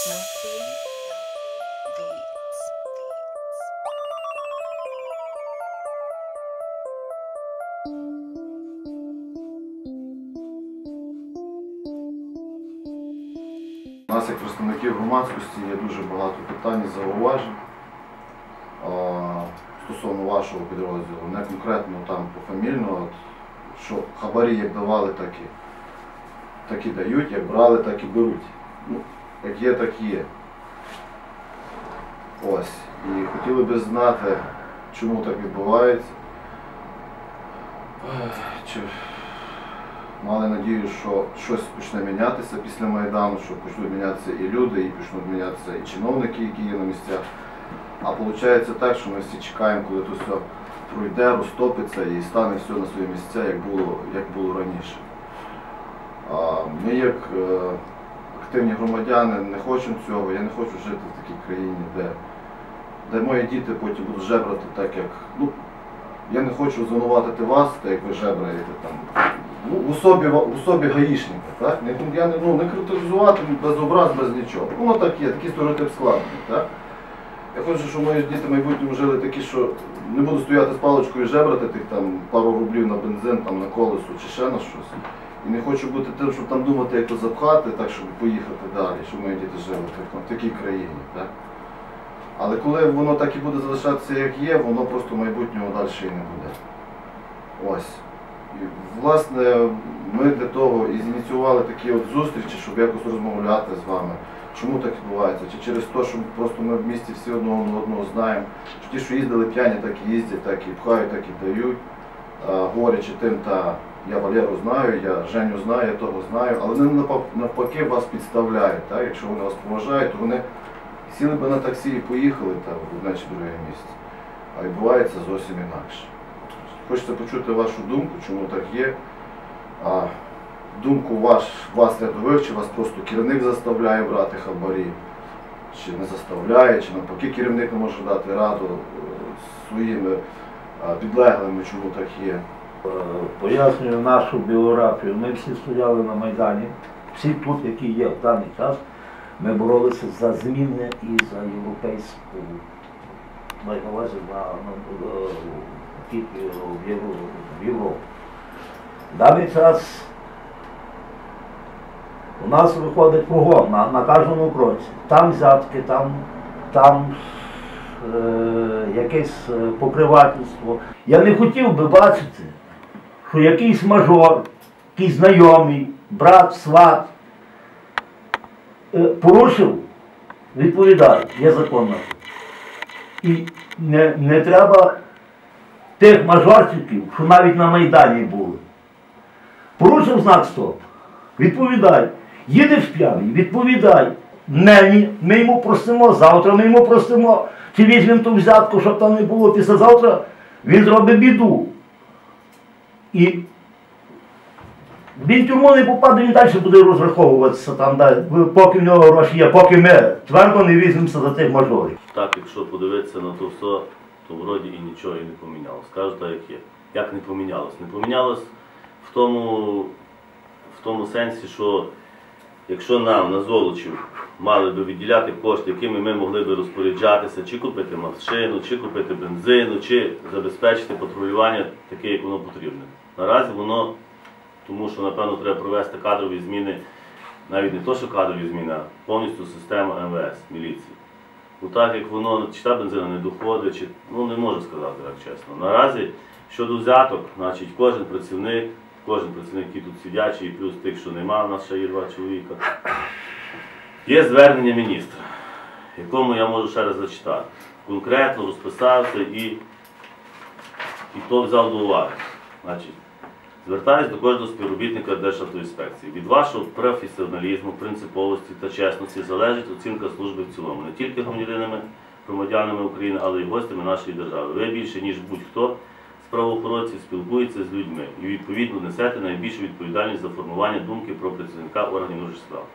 У нас, як представників громадськості, є дуже багато питань і зауважень стосовно вашого підрозділу. Не конкретно там пофамільно, що хабарі як давали, так і, так і дають, як брали, так і беруть. Ну, як є, так є. Ось. І хотіли би знати, чому так відбувається. Чи мали надію, що щось почне мінятися після Майдану, що почнуть мінятися і люди, і почнуть мінятися і чиновники, які є на місцях. А виходить так, що ми всі чекаємо, коли то все пройде, розтопиться і стане все на свої місця, як було, як було раніше. А ми, як е, активні громадяни, не хочемо цього. Я не хочу жити в такій країні, де, де мої діти потім будуть жебрати так, як. Ну, я не хочу звинуватити вас, так як ви жебраєте там. Ну, в особі, в особі гаїшника, так? Я не, ну, не критизувати без образ, без нічого. Воно так є, такий стереотип складений, так? Я хочу, щоб мої діти в майбутньому жили такі, що не буду стояти з паличкою і жебрати тих там пару рублів на бензин, там, на колесо чи ще на щось. І не хочу бути тим, щоб там думати, як то запхати, так, щоб поїхати далі, щоб мої діти жили в, так- в такій країні. Так? Але коли воно так і буде залишатися, як є, воно просто майбутнього далі і не буде. Ось. І, власне, ми для того і зініціювали такі от зустрічі, щоб якось розмовляти з вами. Чому так відбувається? Чи через те, що просто ми в місті всі одного на одного знаємо, що ті, що їздили п'яні, так і їздять, так і пхають, так і дають. А, говорячи тим, та я Валеру знаю, я Женю знаю, я того знаю, але вони навпаки вас підставляють. Так? Якщо вони вас поважають, то вони сіли би на таксі і поїхали там, в одне чи друге місце. А відбувається зовсім інакше. Хочеться почути вашу думку, чому так є. А, думку ваш, вас рядових, чи вас просто керівник заставляє брати хабарі, чи не заставляє, чи навпаки керівник не може дати раду е, своїми підлеглими, чому так є. Е, Пояснюю нашу біографію. Ми всі стояли на Майдані, всі тут, які є в даний час, ми боролися за зміни і за європейську, маю на увазі на, на, е, вхід в Європу. В даний час у нас виходить кругом на, на кожному кроці. Там взятки, там, там е, якесь е, покривательство. Я не хотів би бачити, що якийсь мажор, якийсь знайомий, брат, сват е, порушив, відповідає, є закон на це. І не, не треба тих мажорчиків, що навіть на Майдані були. Порушив знак стоп. Відповідай. Їдеш п'яний, відповідай. Нині ми йому простимо, завтра ми йому простимо. Чи візьмемо ту взятку, щоб там не було післязавтра, він зробить біду. І він тюрму не попаде, він далі буде розраховуватися там, да, поки в нього гроші є, поки ми твердо не візьмемося за тих мажорів. Так, якщо подивитися на то все, то вроді і нічого і не помінялось. Кажу так, як є. Як не помінялось? Не помінялось в тому, в тому сенсі, що якщо нам на золочів мали би виділяти кошти, якими ми могли би розпоряджатися, чи купити машину, чи купити бензину, чи забезпечити патрулювання таке, як воно потрібне. Наразі воно, тому що напевно треба провести кадрові зміни, навіть не то, що кадрові зміни, а повністю систему МВС, міліції. Ну так як воно чи та бензина не доходить, чи ну не можу сказати так чесно. Наразі щодо взяток, значить кожен працівник, кожен працівник, який тут сидячий, і плюс тих, що нема, у нас ще є два чоловіка. Є звернення міністра, якому я можу ще раз зачитати. Конкретно розписався і, і то взяв до уваги. Значить, Звертаюсь до кожного співробітника Державтоінспекції. Від вашого професіоналізму, принциповості та чесності залежить оцінка служби в цілому, не тільки громадянами, громадянами України, але й гостями нашої держави. Ви більше, ніж будь-хто з правоохоронців спілкується з людьми і відповідно несете найбільшу відповідальність за формування думки про працівника органів справ.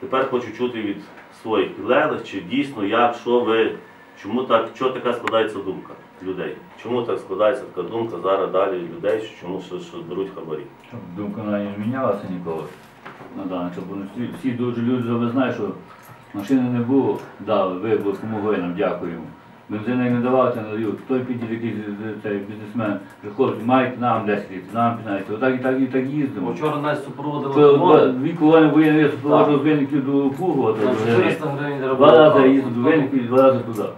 Тепер хочу чути від своїх підлеглих, чи дійсно як, що ви, чому так, чого така складається думка людей? Чому так складається така думка зараз далі людей, що чому що, що беруть хабарі? Щоб думка на не мінялася ніколи. На даний час. Бо всі, всі дуже люди вже знають, що Машини не було, дали, ви допомогли нам, дякуємо. Бензину як не давати, не дають. Той підійде якийсь цей бізнесмен, хлопці, маєте нам 10 літрів, нам 15. Отак і так і так їздимо. Вчора нас супроводили Це. Дві колони воєнних супроводжував з виників до Пугова, На то 400 гривень Два рази їздив до Винників і два рази туди.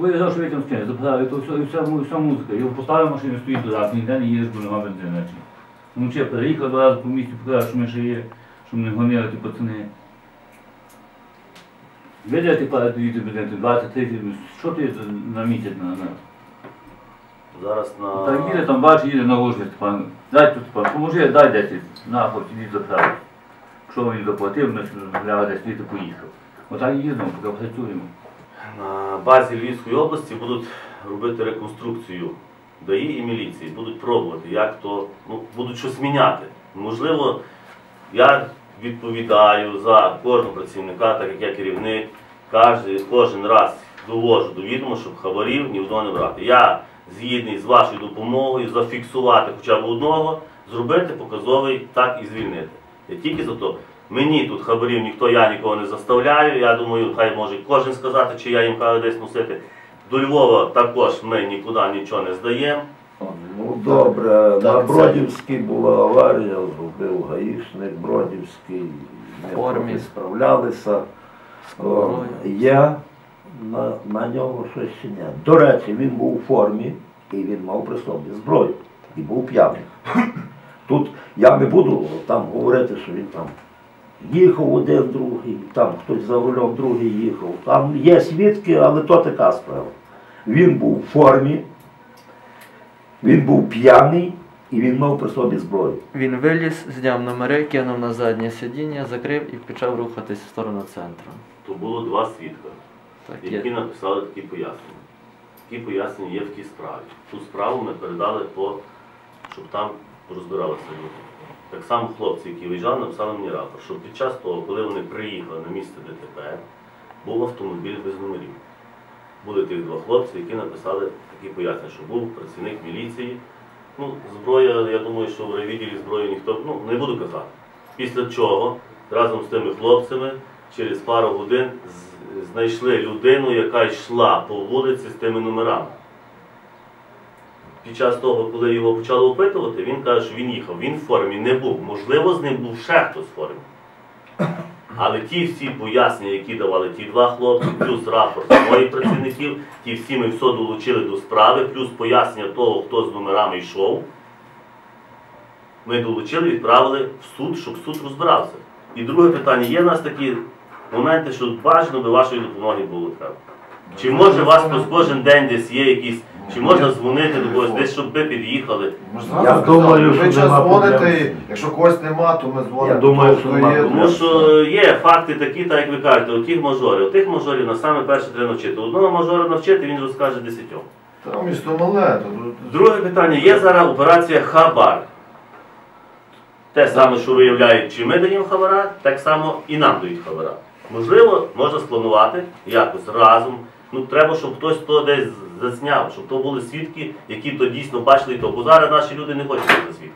За що там скине, запитав, то все, і вся, вся музика. Його поставив машину, стоїть туди, а ніде не їдеш, бо нема бензину. Ну чи переїхав два рази по місті, показав, що ми ще є, що не гонили ті пацани. Видя ти платити їти бензин, 20 тисяч, що ти на місяць на, на? Зараз на Так їде там, бачиш, їде на ложі, Степан. Дай тут, Степан, поможи, дай 10, на, хлопці, йдіть заправити. Якщо він заплатив, ми глянули 10 літрів поїхав. Отак і їздимо, поки працюємо. Базі Львівської області будуть робити реконструкцію ДАІ і міліції, будуть пробувати, як то ну, будуть щось міняти. Можливо, я відповідаю за кожного працівника, так як я керівник, кожен, кожен раз довожу до відома, щоб хабарів ні в не брати. Я згідний з вашою допомогою зафіксувати хоча б одного, зробити показовий так і звільнити. Я тільки за то. Мені тут хабарів ніхто, я нікого не заставляю. Я думаю, хай може кожен сказати, чи я їм кажу десь носити. До Львова також ми нікуди нічого не здаємо. Ну добре, Так, на Бродівській була аварія, зробив гаїшник Бродівський, не Формі. справлялися. О, Я на, на нього щось чи ні. До речі, він був у формі і він мав при собі зброю і був п'яний. Тут я не буду там говорити, що він там їхав один, другий, там хтось за рулем другий їхав. Там є свідки, але то така справа. Він був у формі, він був п'яний і він мав при собі зброю. Він виліз, зняв номери, кинув на заднє сидіння, закрив і почав рухатись в сторону центру. То було два свідка, Так, які є. написали такі пояснення. Такі пояснення є в тій справі. Ту справу ми передали по, щоб там розбиралися люди. Так само хлопці, які виїжджали, написали мені рапорт, що під час того, коли вони приїхали на місце ДТП, був автомобіль без номерів. Були тих два хлопці, які написали такі пояснення, що був працівник міліції. Ну, зброя, я думаю, що в райвідділі зброю ніхто, ну, не буду казати. Після чого разом з тими хлопцями через пару годин знайшли людину, яка йшла по вулиці з тими номерами. Під час того, коли його почали опитувати, він каже, що він їхав. Він в формі не був. Можливо, з ним був ще хтось в формі. Але ті всі пояснення, які давали ті два хлопці, плюс рапорт моїх працівників, ті всі ми все долучили до справи, плюс пояснення того, хто з номерами йшов, ми долучили відправили в суд, щоб суд розбирався. І друге питання, є в нас такі моменти, що бажано би вашої допомоги було треба. Чи може у вас кожен день десь є якісь, чи можна дзвонити до когось, десь щоб ви під'їхали? Я думаю, що ви час нема дзвоните, проблем. якщо когось нема, то ми дзвонимо. Я думаю, що нема проблем. Тому що є факти такі, так як ви кажете, у тих мажорів. Тих мажорів на саме перше треба навчити. Одного мажора навчити, він розкаже десятьом. Там місто мале, то тут Друге питання, є зараз операція Хабар. Те саме, що виявляють, чи ми даємо хабара, так само і нам дають хабара. Можливо, можна спланувати якось разом. Ну, треба, щоб хтось то десь засняв, щоб то були свідки, які то дійсно бачили то. Бо зараз наші люди не хочуть бути свідки.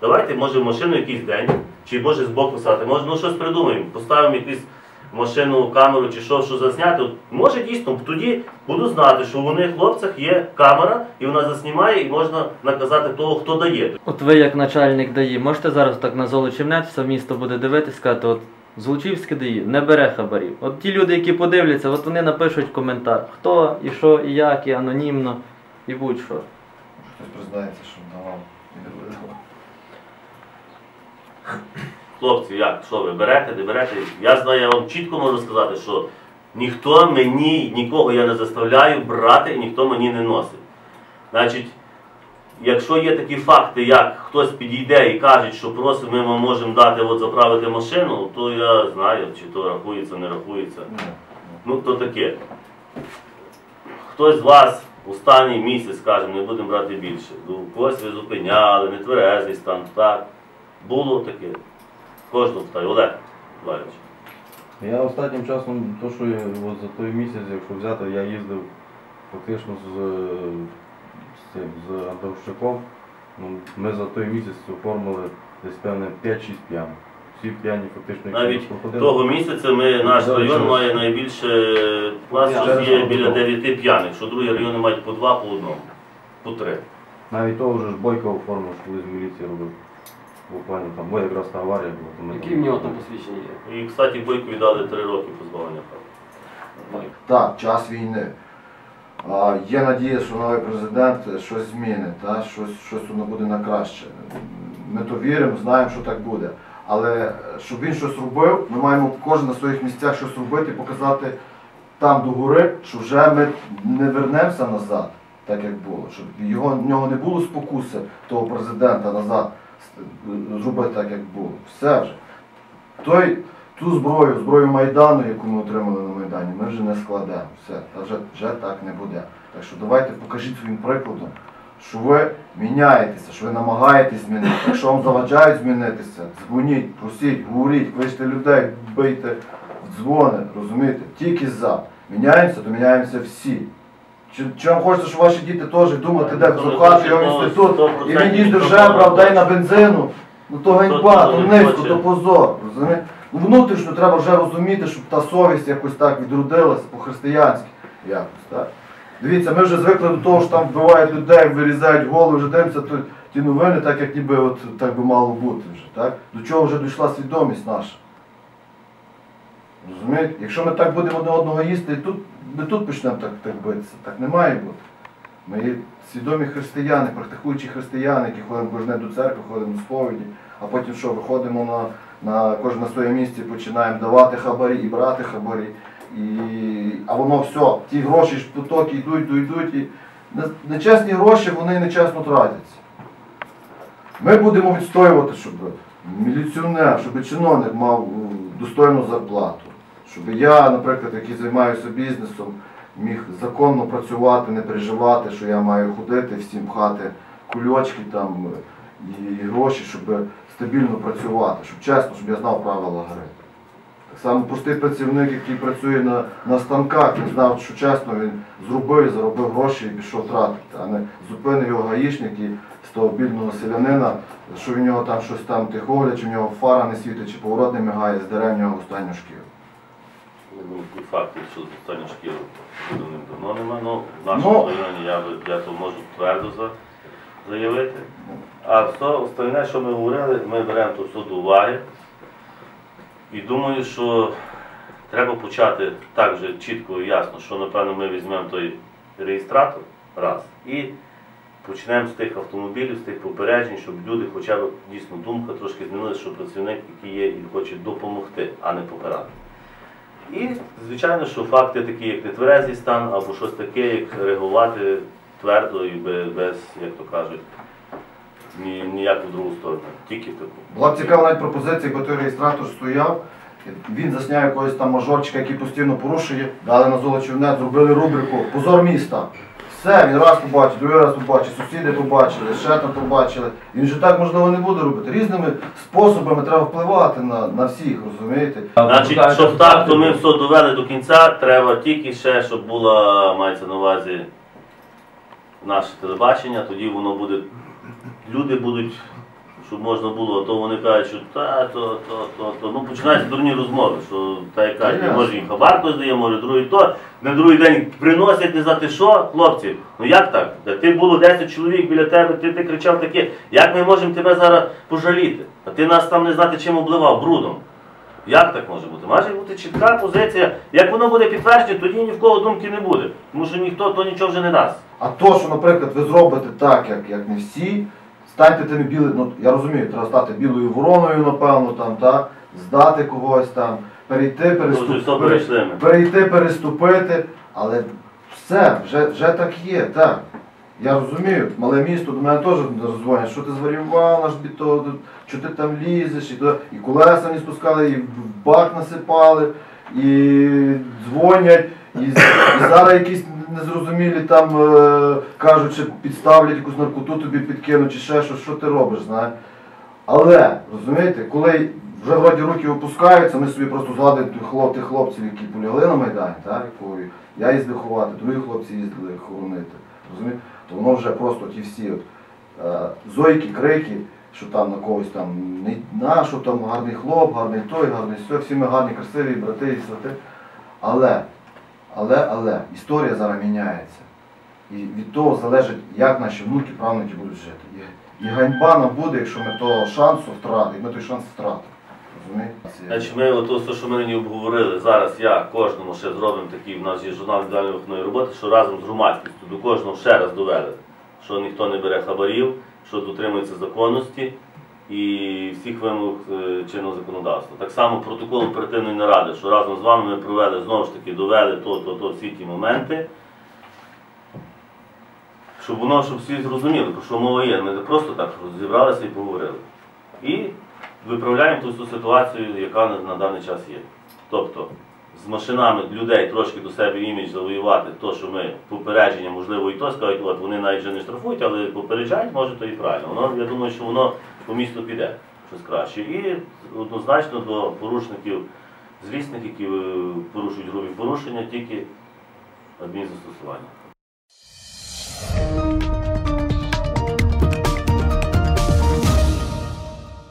Давайте, може, в машину якийсь день, чи може збоку стати, може, ну щось придумаємо, поставимо якусь машину, камеру чи що, що засняти. От, Може дійсно, тоді буду знати, що у них хлопцях є камера, і вона заснімає, і можна наказати того, хто дає. От ви як начальник ДАІ, можете зараз так на Золочівнець, все місто буде дивитись, сказати, от Золочівське ДАІ не бере хабарів. От ті люди, які подивляться, от вони напишуть коментар, хто і що, і як, і анонімно, і будь-що. хтось признається, що давав і не видавав. Хлопці, як, що ви берете, не берете? Я знаю, я вам чітко можу сказати, що ніхто мені, нікого я не заставляю брати і ніхто мені не носить. Значить, якщо є такі факти, як хтось підійде і каже, що просить, ми вам можемо дати от заправити машину, то я знаю, чи то рахується, не рахується. Ну, то таке. Хтось з вас останній місяць, скажімо, не будемо брати більше. Ну, когось ви зупиняли, не тверезий стан, так. Було таке. Кожного питаю. Олег Валерійович. Я останнім часом, то, що я, от за той місяць, якщо взяти, я їздив фактично з, з цим з Андрущаком. Ну, ми за той місяць оформили десь певне 5-6 п'ям. всі п'яні фактично. Навіть проходили. того місяця ми, наш Да, район через- має найбільше, у нас Я зараз є біля готовий. 9 п'яних, що другі райони мають по два, по одному, по три. Навіть того вже ж Бойко оформив, що коли з міліції робив. Буквально там, бо якраз та аварія була. то ми Які в нього там посвідчення є? І, кстати, Бойку віддали три роки позбавлення права. Так, час війни. Є надія, що новий президент щось змінить, та? щось, щось воно буде на краще. Ми то віримо, знаємо, що так буде. Але щоб він щось робив, ми маємо кожен на своїх місцях щось робити, показати там до гори, що вже ми не вернемося назад, так як було. Щоб його, в нього не було спокуси того президента назад зробити так, як було. Все вже. Той, ту зброю, зброю Майдану, яку ми отримали на Майдані, ми вже не складемо. Все, та вже, вже так не буде. Так що давайте покажіть своїм прикладом, що ви міняєтеся, що ви намагаєтесь змінити. Якщо вам заважають змінитися, дзвоніть, просіть, говоріть, кличте людей, бийте в дзвони, розумієте? Тільки за. Міняємося, то міняємося всі. Чи, чи вам хочеться, щоб ваші діти теж думати, де не його в інститут, і він їздив жебра, дай на бензину, ну то ганьба, то низько, то позор. розумієте? Ну внутрішньо треба вже розуміти, щоб та совість якось так відродилася по-християнськи. Якось, так? Дивіться, ми вже звикли до того, що там вбивають людей, вирізають голови, вже дивимося то- ті новини, так як ніби от, так би мало бути вже. Так? До чого вже дійшла свідомість наша. Розумієте? Якщо ми так будемо один одного їсти, і тут, ми тут почнемо так, так битися. Так не має бути. Ми свідомі християни, практикуючі християни, які ходимо кожен день до церкви, ходимо на сповіді, а потім що, виходимо на, на кожен на своє місце, починаємо давати хабарі і брати хабарі. І, а воно все, ті гроші ж потоки йдуть, йдуть, йдуть. І нечесні гроші, вони нечесно тратяться. Ми будемо відстоювати, щоб міліціонер, щоб чиновник мав е, достойну зарплату. Щоб я, наприклад, який займаюся бізнесом, міг законно працювати, не переживати, що я маю ходити, всім пхати кульочки там е, і гроші, щоб стабільно працювати, щоб чесно, щоб я знав правила гри. Так само простий працівник, який працює на, на станках, він знав, що чесно він зробив, заробив гроші і пішов тратити, а не зупинив його гаїшник і з того бідного селянина, що в нього там щось там тихогляд, чи в нього фара не світить, чи поворот не мигає, здере в нього останню шкіру. Ну, факт, що останню шкіру давним давно нема, ну в нашому Ну. районі я, би- я то можу твердо за, заявити. А все остальне, що ми говорили, ми беремо то все до уваги. І думаю, що треба почати так же чітко і ясно, що напевно ми візьмемо той реєстратор раз і почнемо з тих автомобілів, з тих попереджень, щоб люди хоча б дійсно думка трошки змінилася, що працівник, який є і хоче допомогти, а не покарати. І, звичайно, що факти такі, як нетверезий стан, або щось таке, як реагувати твердо і без, як то кажуть, ні, ніяку другу сторону, тільки таку. Була б цікава навіть пропозиція, бо той реєстратор стояв, він засняв якогось там мажорчика, який постійно порушує, дали на золочівне, зробили рубрику Позор міста. Все, він раз побачив, другий раз побачив, сусіди побачили, ще там побачили. Він же так можливо не буде робити. Різними способами треба впливати на, на всіх, розумієте? Значить, щоб так, то ми все довели до кінця, треба тільки ще, щоб була, мається на увазі наше телебачення, тоді воно буде, люди будуть, щоб можна було, а то вони кажуть, що та, то, то, то, то. Ну починаються дурні розмови, що та яка, Ясно. може їм хабар хтось дає, може другий то, на другий день приносять не знати що, хлопці, ну як так? Та ти було 10 чоловік біля тебе, ти, ти кричав таке, як ми можемо тебе зараз пожаліти? А ти нас там не знати чим обливав, брудом. Як так може бути? Має бути чітка позиція. Як воно буде підтверджено, тоді ні в кого думки не буде. Тому що ніхто то нічого вже не дасть. А то, що, наприклад, ви зробите так, як, як не всі, станьте тими білими, ну я розумію, треба стати білою вороною, напевно, там, так, здати когось там, перейти, переступити, перейти, переступити, але все, вже, вже так є, так. Я розумію, мале місто до мене теж дзвонять, що ти бітон, що ти там лізеш, і, то, і колеса не спускали, і в бак насипали, і дзвонять, і, і зараз якісь незрозумілі там е, кажуть, що підставлять якусь наркоту тобі підкинуть, чи ще щось, що ти робиш, знаєш. Але, розумієте, коли вже вроді руки опускаються, ми собі просто згадуємо хлоп, тих хлопців, які полягли на Майдані, так, я їздив ховати, другі хлопці їздили хоронити. Розумієте? То воно вже просто ті всі от, е, зойки, крики, що там на когось там не на що там гарний хлоп, гарний той, гарний сьо, всі ми гарні, красиві, брати і свати. Але, але, але історія зараз міняється. І від того залежить, як наші внуки, правнуки будуть жити. І, і ганьба нам буде, якщо ми того шансу втратимо, ми той шанс втратимо. Значить, ми ото все, що ми нині обговорили, зараз я кожному ще зробимо такий, в нас є журнал індивідуальної виховної роботи, що разом з громадськістю до кожного ще раз довели, що ніхто не бере хабарів, що дотримується законності і всіх вимог е, чинного законодавства. Так само протокол оперативної наради, що разом з вами ми провели знову ж таки, довели то, то, то, всі ті моменти. Щоб воно, щоб всі зрозуміли, про що мова є. Ми не просто так зібралися і поговорили. І виправляємо ту ситуацію, яка на даний час є. Тобто з машинами людей трошки до себе імідж завоювати, то, що ми попередження, можливо, і то скажуть, от вони навіть вже не штрафують, але попереджають, може, то і правильно. Воно, я думаю, що воно по місту піде щось краще. І однозначно до порушників злісних, які е, порушують грубі порушення, тільки адмінзастосування.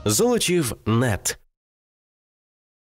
Золочів нет.